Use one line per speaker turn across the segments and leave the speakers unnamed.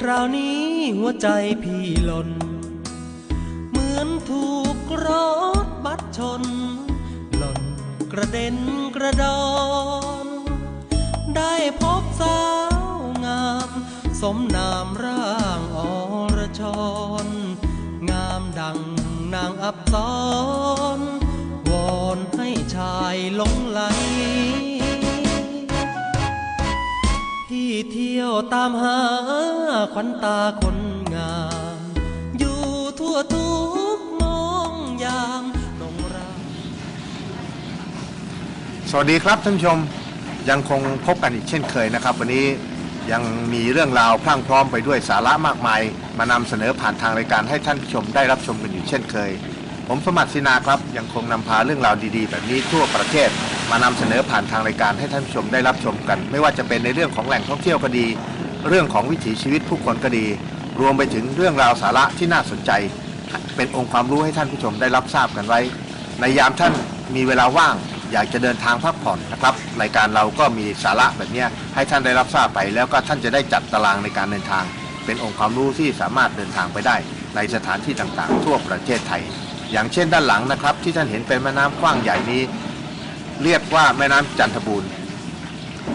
คราวนี้หัวใจพี่หล่น เหมือนถูกรถบัดชน หล่นกระเด็นกระดอน ได้พบสาวงาม สมนามร่างอรชรงามดังนางอับสรวอนให้ชายหลงไหลพี่เที่ยวตามหา ขวัญตาคนงาม อยู่ทั่วทุกมองยามลงรัก
สวัสดีครับท่านผู้ชมยังคงพบกันอีกเช่นเคยนะครับ วันนี้ยังมีเรื่องราวพรั่งพร้อมไปด้วยสาระมากมาย มานำเสนอผ่านทางรายการให้ท่านผู้ชมได้รับชมกันอยู่เช่นเคย ผมสมัติศินาครับยังคงนำพาเรื่องราวดีๆ แบบนี้ทั่วประเทศ มานำเสนอผ่านทางรายการให้ท่านผู้ชมได้รับชมกัน ไม่ว่าจะเป็นในเรื่องของแหล่งท่องเที่ยวก็ดี เรื่องของวิถีชีวิตผู้คนก็ดี รวมไปถึงเรื่องราวสาระที่น่าสนใจ เป็นองค์ความรู้ให้ท่านผู้ชมได้รับทราบกันไว้ ในยามท่านมีเวลาว่าง อยากจะเดินทางพักผ่อนนะครับรายการเราก็มีสาระแบบนี้ให้ท่านได้รับทราบไป แล้วก็ท่านจะได้จัดตารางในการเดินทาง เป็นองค์ความรู้ที่สามารถเดินทางไปได้ ในสถานที่ต่างๆ ทั่วประเทศไทย อย่างเช่นด้านหลังนะครับ ที่ท่านเห็นเป็นแม่น้ำกว้างใหญ่นี้ เรียกว่าแม่น้ำจันทบูรณ์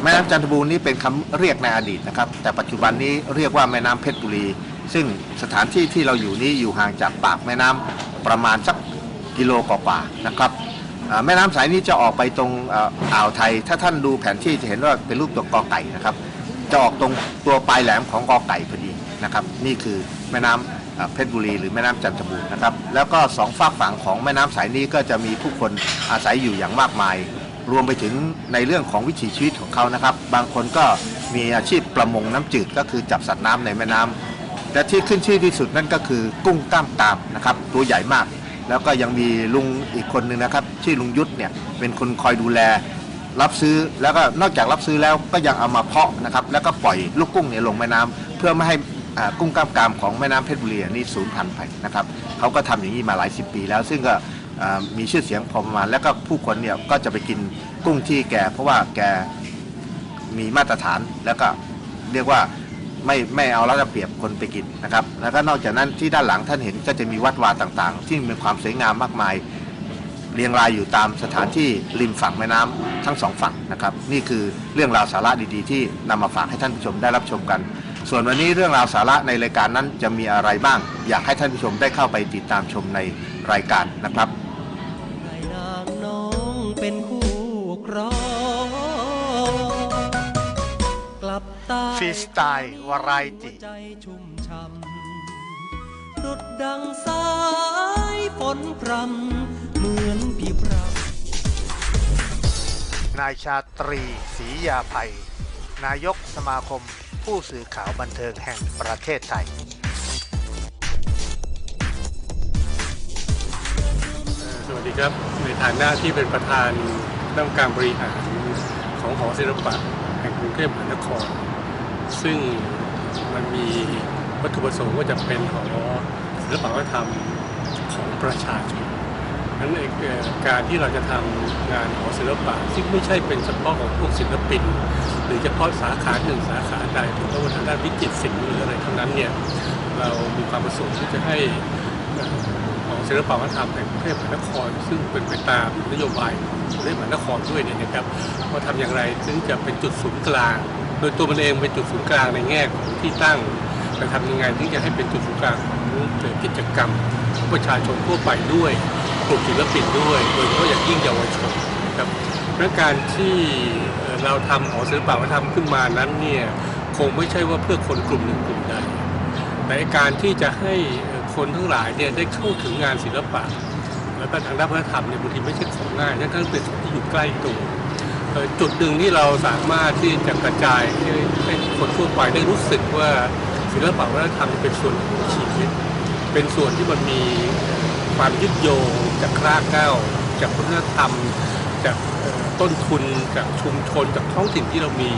แม่น้ำจันทบูรณ์นี้เป็นคำเรียกในอดีตนะครับ แต่ปัจจุบันนี้เรียกว่าแม่น้ำเพชรบุรี ซึ่งสถานที่ที่เราอยู่นี้อยู่ห่างจากปากแม่น้ำประมาณสักกิโลกว่าๆนะครับอ่าแม่น้ำสายนี้จะออกไปตรงเอ่ออ่าวไทย ถ้าท่านดูแผนที่จะเห็นว่าเป็นรูปตัวกอไก่นะครับ จะออกตรงตัวปลายแหลมของกอไก่พอดีนะครับ นี่คือแม่น้ำเอ่อเพชรบุรี หรือแม่น้ำจันทบูรณ์นะครับ แล้วก็สองฝากฝั่งของแม่น้ำสายนี้ก็จะมีผู้คนอาศัยอยู่อย่างมากมาย รวมไปถึงในเรื่องของวิถีชีวิตของเขานะครับ บางคนก็มีอาชีพประมงน้ำจืดก็คือจับสัตว์น้ำในแม่น้ำแต่ที่ขึ้นชื่อที่สุดนั่นก็คือกุ้งกล้ามกรามนะครับ ตัวใหญ่มาก แล้วก็ยังมีลุงอีกคนหนึ่งนะครับชื่อลุงยุทธเนี่ยเป็นคนคอยดูแล รับซื้อแล้วก็นอกจากรับซื้อแล้วก็ยังเอามาเพาะนะครับแล้วก็ปล่อยลูกกุ้งเนี่ยลงแม่น้ำเพื่อไม่ให้กุ้งกล้ามกามของแม่น้ำเพชรบุรีนี่สูญพันธุ์ไปนะครับเขาก็ทำอย่างนี้มาหลายสิบปีแล้วซึ่งก็ มีชื่อเสียงพอประมาณแล้วก็ผู้คนเนี่ยก็จะไปกินกุ้งที่แก เพราะว่าแกมีมาตรฐานแล้วก็เรียกว่าไม่ไม่เอาแล้วจะเปรียบคนไปกินนะครับ แล้วก็นอกจากนั้นที่ด้านหลังท่านเห็นก็จะมีวัดวาต่างๆ ที่มีความสวยงามมากมาย เรียงรายอยู่ตามสถานที่ริมฝั่งแม่น้ำทั้งสองฝั่งนะครับ นี่คือเรื่องราวสาระดีๆ ที่นำมาฝากให้ท่านผู้ชมได้รับชมกัน ส่วนวันนี้เรื่องราวสาระในรายการนั้นจะมีอะไรบ้าง อยากให้ท่านผู้ชมได้เข้าไปติดตามชมในรายการนะครับ
เป็นคู่ครองกลับตา
ฟรีสไตล์วารายติ
ใจชุ่มช่ำดุดดังสายฝนพรำเหมือนพี่พรำ
นายชาตรีศรียาภัย นายกสมาคมผู้สื่อข่าวบันเทิงแห่งประเทศไทย
ดีครับ ในฐานะที่เป็นประธานคณะกรรมการบริหารของหอศิลปะแห่งกรุงเทพมหานคร ซึ่งมันมีวัตถุประสงค์ว่าจะเป็นหอศิลปวัฒนธรรมของประชาชนนั้นการที่เราจะทำงานหอศิลปะซึ่งไม่ใช่เป็นเฉพาะของพวกศิลปิน หรือเฉพาะสาขาหนึ่งสาขาใดถึงว่าทางด้านวิจิตรศิลป์หรืออะไรทั้งนั้นเนี่ยเรามีความประสงค์ที่จะให้ ศิลปวัฒนธรรมแห่งกรุงเทพมหานคร ซึ่งเป็นไปตามนโยบายกรุงเทพมหานครด้วยเนี่ยนะครับว่าทำอย่างไรถึงจะเป็นจุดศูนย์กลาง โดยตัวมันเองเป็นจุดศูนย์กลางในแง่ของที่ตั้งแต่ทำยังไงถึงจะให้เป็นจุดศูนย์กลางของกิจกรรมของประชาชนทั่วไปด้วยกลุ่มศิลปินด้วย โดยเฉพาะอย่างยิ่งเยาวชนนะครับเพราะการที่เราทำหอศิลปวัฒนธรรมขึ้นมานั้นเนี่ยคงไม่ใช่ว่าเพื่อคนกลุ่มหนึ่งกลุ่มใดในการที่จะให้ คนทั้งหลายเนี่ยได้เข้าถึงงานศิลปะ แล้วก็ทางด้านวัฒนธรรมเนี่ยบางทีไม่ใช่ของง่ายนั่นก็เป็นสิ่งที่อยู่ใกล้ตัวจุดหนึ่งที่เราสามารถที่จะกระจายให้คนทั่วไปได้รู้สึกว่าศิลปะวัฒนธรรมเป็นส่วนของชีวิต เป็นส่วนที่มันมีความยึดโยงจากรากเหง้าจากวัฒนธรรม จากต้นทุนจากชุมชนจากท้องถิ่นที่เรามี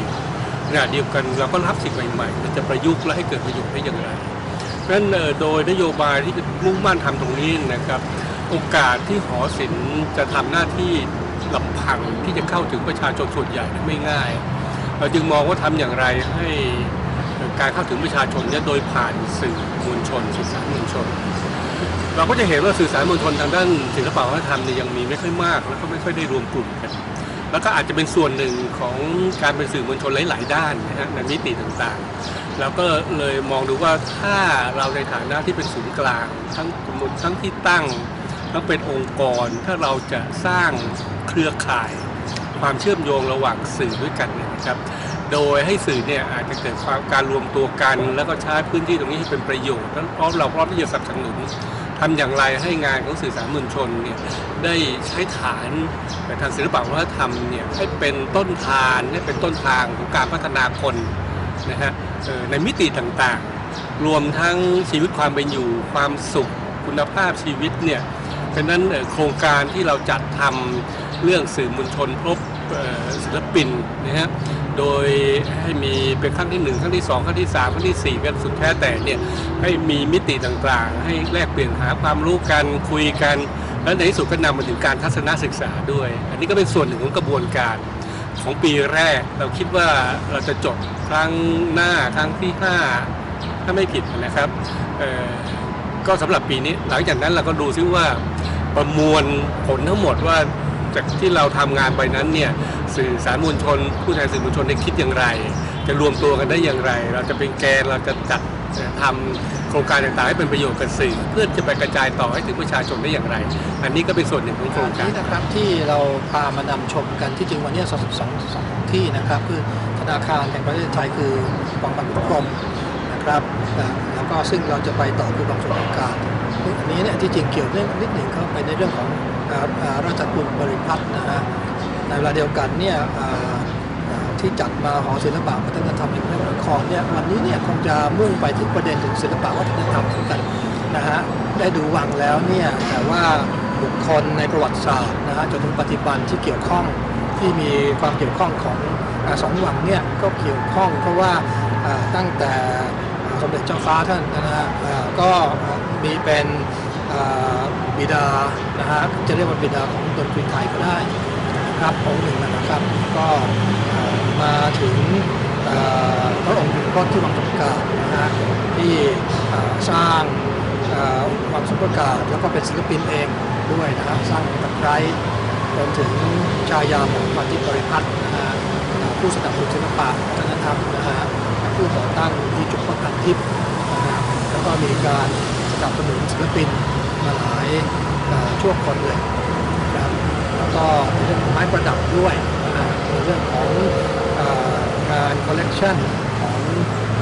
ขณะเดียวกันเราก็รับสิ่งใหม่ๆมันจะประยุกต์และให้เกิดประโยชน์ได้อย่างไร เพราะฉะนั้นโดยนโยบายที่จะมุ่งมั่นทำตรงนี้นะครับโอกาสที่หอศิลป์จะทำหน้าที่ลำพังที่จะเข้าถึงประชาชนส่วนใหญ่ไม่ง่าย เราจึงมองว่าทำอย่างไรให้การเข้าถึงประชาชนเนี่ยโดยผ่านสื่อมวลชนสื่อสารมวลชน เราก็จะเห็นว่าสื่อสารมวลชนทางด้านศิลปวัฒนธรรมเนี่ยยังมีไม่ค่อยมาก แล้วก็ไม่ค่อยได้รวมกลุ่มกัน แล้วก็อาจจะเป็นส่วนหนึ่งของการเป็นสื่อมวลชนหลาย ๆ ด้านนะฮะในมิติต่างๆ แล้วก็เลยมองดูว่าถ้าเราในฐานะที่เป็นศูนย์กลาง ทั้งทั้งที่ตั้งทั้งเป็นองค์กรถ้าเราจะสร้างเครือข่าย ความเชื่อมโยงระหว่างสื่อด้วยกันนะครับ โดยให้สื่อเนี่ยอาจจะเกิดความการรวมตัวกัน แล้วก็ใช้พื้นที่ตรงนี้ให้เป็นประโยชน์แล้วพร้อมเราพร้อมที่จะสนับสนุน ทำอย่างไรให้งานของสื่อสารมวลชนเนี่ยได้ใช้ฐานทางศิลปวัฒนธรรมเนี่ยให้เป็นต้นทานให้เป็นต้นทางของการพัฒนาคนนะฮะในมิติต่างๆ รวมทั้งชีวิตความเป็นอยู่ความสุขคุณภาพชีวิตเนี่ยเพราะนั้นโครงการที่เราจัดทำเรื่องสื่อมวลชนพบศิลปินนะฮะ โดยให้มีเป็นขั้นที่หนึ่งขั้นที่สองขั้นที่สามขั้นที่สี่เป็นสุดแท้แต่เนี่ยให้มีมิติต่างๆ ให้แลกเปลี่ยนหาความรู้กันคุยกัน แล้วในที่สุดก็นำมาถึงการทัศนศึกษาด้วย อันนี้ก็เป็นส่วนหนึ่งของกระบวนการของปีแรกเราคิดว่าเราจะจบครั้งหน้าครั้งที่ห้าถ้าไม่ผิดนะครับก็สำหรับปีนี้หลังจากนั้นเราก็ดูซิว่าประมวลผลทั้งหมดว่า จากที่เราทำงานไปนั้นเนี่ยสื่อสารมวลชน ผู้แทนสื่อมวลชนได้คิดอย่างไร จะรวมตัวกันได้อย่างไร เราจะเป็นแกนเราจะจัดทำโครงการต่างๆให้เป็นประโยชน์กับสื่อ เพื่อจะไปกระจายต่อให้ถึงประชาชนได้อย่างไร อันนี้ก็เป็นส่วนหนึ่งของโครงการ
นี้นะครับที่เราพามานำชมกันที่จริงวันนี้สองสองสองที่นะครับคือธนาคารแห่งประเทศไทยคือกองบัญชีกรมนะครับแล้วก็ซึ่งเราจะไปต่อคือกองทุนการอันนี้เนี่ยที่จริงเกี่ยวเรื่องนิดหนึ่งเข้าไปในเรื่องของ ราชกุลบริพัตรนะฮะในเวลาเดียวกันเนี่ยที่จัดมาหอศิลปะวัฒนธรรมแห่งพระนครเนี่ยวันนี้เนี่ยคงจะมุ่งไปที่ประเด็นถึงศิลปะวัฒนธรรมเหมือนกันนะฮะได้ดูวังแล้วเนี่ยแต่ว่าบุคคลในประวัติศาสตร์นะฮะจนถึงปัจจุบันที่เกี่ยวข้องที่มีความเกี่ยวข้องของสองวังเนี่ยก็เกี่ยวข้องเพราะว่าตั้งแต่สมเด็จเจ้าฟ้าท่านนะฮะก็มีเป็น บิดานะฮะจะเรียกว่าบิดาของดนตรีไทยก็ได้ครับองค์หนึ่งนะครับก็มาถึงพระองค์ก็ที่วังสมการนะฮะที่สร้างความสุขประกาศแล้วก็เป็นศิลปินเองด้วยนะครับสร้างตะไคร้รวมถึงชายาหมองพันธิบริพัตรนะฮะผู้สนับสนุนศิลปะวัฒนธรรมนะฮะผู้ก่อตั้งที่จุดประกันทิพย์นะฮะแล้วก็มีการ สนับสนุนศิลปินมาหลายช่วงคนเลยนะครับแล้วก็เรื่องของไม้ประดับด้วยในเรื่องของงานคอลเลกชันของ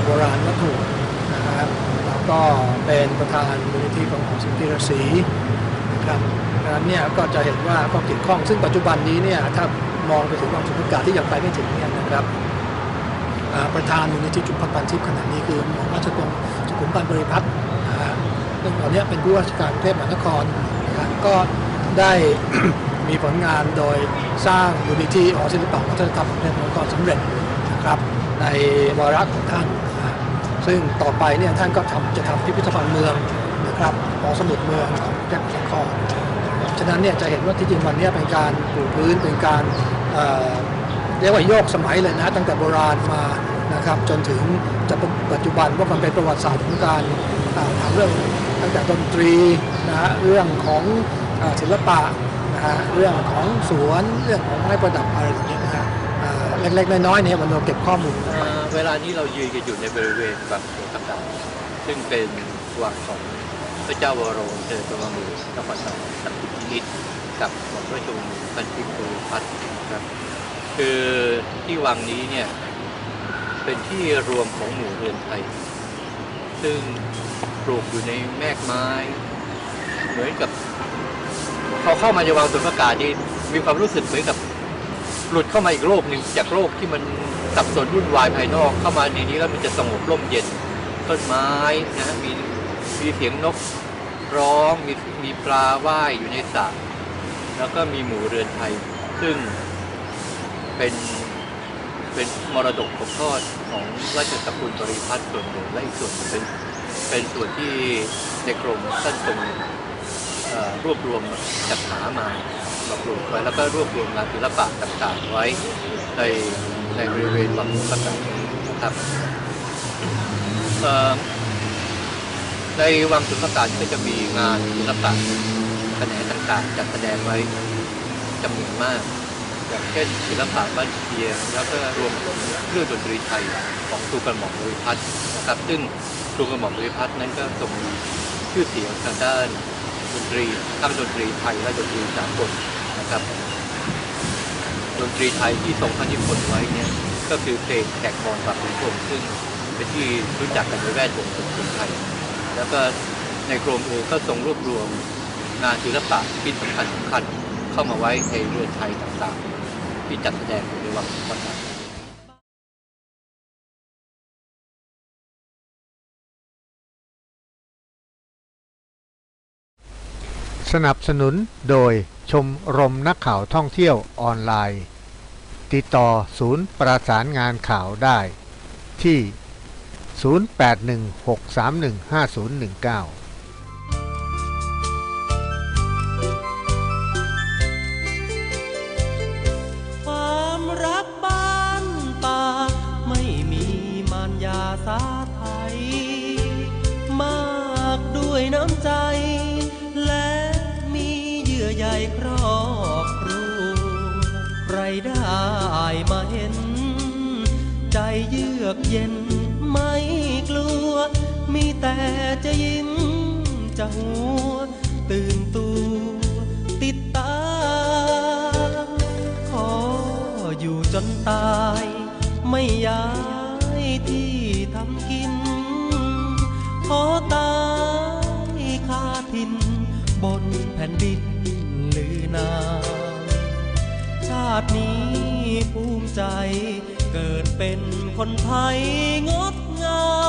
โบราณวัตถุนะครับแล้วก็เป็นประธานมูลนิธิของหอศิลปิรศรีนะครับดังนั้นเนี่ยก็จะเห็นว่าก็เกี่ยวข้องซึ่งปัจจุบันนี้เนี่ยถ้ามองไปถึงความสุขโอกาสที่ยังไปไม่ถึงเนี่ยนะครับประธานมูลนิธิจุฬาปันทิพย์ขณะนี้คือหมอราชกงสุขุมพันธ์บริพัตร ซึ่งตอนเนี้ยเป็นผู้ราชการกรุงเทพมหานครนะก็ได้มีผลงานโดยสร้างมูลนิธิหอศิลปะวัฒนธรรมกรุงเทพมหานครสำเร็จนะครับในวาระของท่าน ซึ่งต่อไปเนี่ยท่านก็ทำจะทำพิพิธภัณฑ์เมืองนะครับหอสมุดเมืองของแจ้งสครฉะนั้นเนี่ยจะเห็นว่าที่จริงวันนี้เป็นการปูพื้นเป็นการเอ่อเรียกว่าโยกสมัยเลยนะตั้งแต่โบราณมา นะครับจนถึงจะเป็นปัจจุบันว่ามันเป็นประวัติศาสตร์ของการอ่าทำเรื่องตั้งแต่ดนตรีนะฮะเรื่องของศิลปะนะฮะเรื่องของสวนเรื่องของไม้ประดับอะไรอย่างเงี้ยนะฮะเล็กๆน้อยๆเนี่ยมันเราเก็บข้อมูล
เวลานี้เรายืนกันอยู่ในบริเวณวังโสตกาซึ่งเป็นวังของพระเจ้าวโรเจริญตัวมือนครสวรรค์สักดิ์นิดกับหม่อมราชวงศ์พันธิปุรพัฒน์ครับคือที่วังนี้เนี่ย เป็นที่รวมของหมู่เรือนไทย ซึ่งปลูกอยู่ในแมกไม้ เหมือนกับพอเข้ามาในวังสุนทรกาศนี่มีความรู้สึกเหมือนกับหลุดเข้ามาอีกโลกหนึ่งจากโลกที่มันสับสนวุ่นวายภายนอกเข้ามาในนี้แล้วมันจะสงบร่มเย็นต้นไม้นะมีมีเสียงนกร้องมีมีปลาว่ายอยู่ในสระแล้วก็มีหมู่เรือนไทย ซึ่งเป็น เป็นมรดกตกทอดของราชสกุลบริพัตรส่วนหนึ่งและอีกส่วนหนึ่งเป็นเป็นส่วนที่ในกรมท่านทรงรวบรวมจัดหามามาปลูกไว้แล้วก็รวบรวมงานศิลปะต่างๆไว้ในในบริเวณวังประกานะครับในวังสุนทรการก็จะมีงานศิลปะแขนงต่างๆจัดแสดงไว้จำนวนมาก อย่างเช่นศิลปะบ้านเชียง แล้วก็รวมเครื่องดนตรีไทยของครูกระหม่อมบริพัตรนะครับซึ่งครูกระหม่อมบริพัตรนั้นก็ทรงมีชื่อเสียงทางด้านดนตรีทั้งดนตรีไทยและดนตรีสากลนะครับ ดนตรีไทยที่ทรงพระนิพนธ์ไว้เนี่ยก็คือเพลงแขกมอนปากขุนพรหมซึ่งเป็นที่รู้จักกันในแวดวงดนตรีไทย แล้วก็ในกรมเองก็ทรงรวบรวมงานศิลปะที่สำคัญสำคัญเข้ามาไว้ในเรือนไทยต่างๆ ที่จัดแสดงอยู่ในวังสุนทร
สนับสนุนโดยชมรมนักข่าวท่องเที่ยวออนไลน์ ติดต่อศูนย์ประสานงานข่าวได้ที่ 0816315019
ได้มาเห็น ใจเยือกเย็นไม่กลัว มีแต่จะยิ้มจะหัว ตื่นตัว ติดตา ขออยู่จนตาย ไม่ย้ายที่ทำกิน ขอตายคาทิน บนแผ่นดินลือนาาตินี้ภูมิใจ เกิดเป็นคนไทยงดงาม